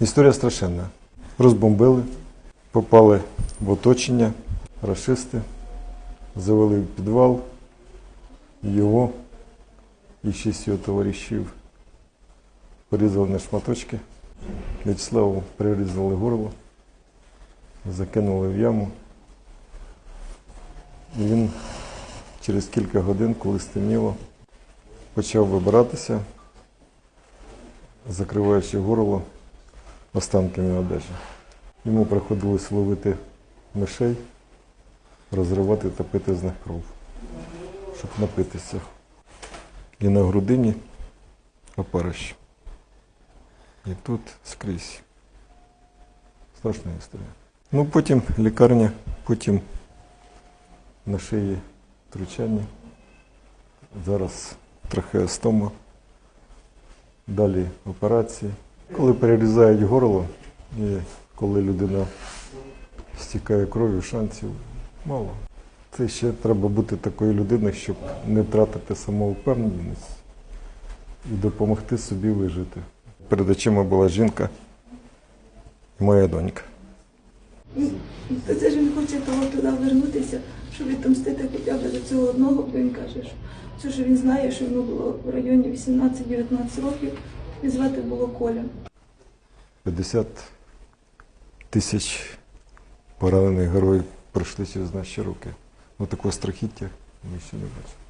Історія страшенна. Розбомбили, попали в оточення, рашисти, завели в підвал його і шість його товаришів. Порізали на шматочки. В'ячеславу перерізали горло, закинули в яму. І він через кілька годин, коли стемніло, почав вибиратися, закриваючи горло останками одежі. Йому приходилось ловити мишей, розривати та пити з них кров, щоб напитися. І на грудині опарищ. І тут скрізь. Страшна історія. Ну, потім лікарня, потім на шиї втручання. Зараз трахеостома. Далі операції. Коли перерізають горло і коли людина стікає кров'ю, шансів мало. Це ще треба бути такою людиною, щоб не втратити самовпевненість і допомогти собі вижити. Перед очима була жінка і моя донька. То це ж він хоче того туди вернутися, щоб відомстити хоча б за цього одного, бо він каже, що все, що він знає, що йому було в районі 18-19 років, і звати було Коля. 50 тисяч поранених героїв пройшли через наші руки. Ну такого страхіття ми ще не бачили.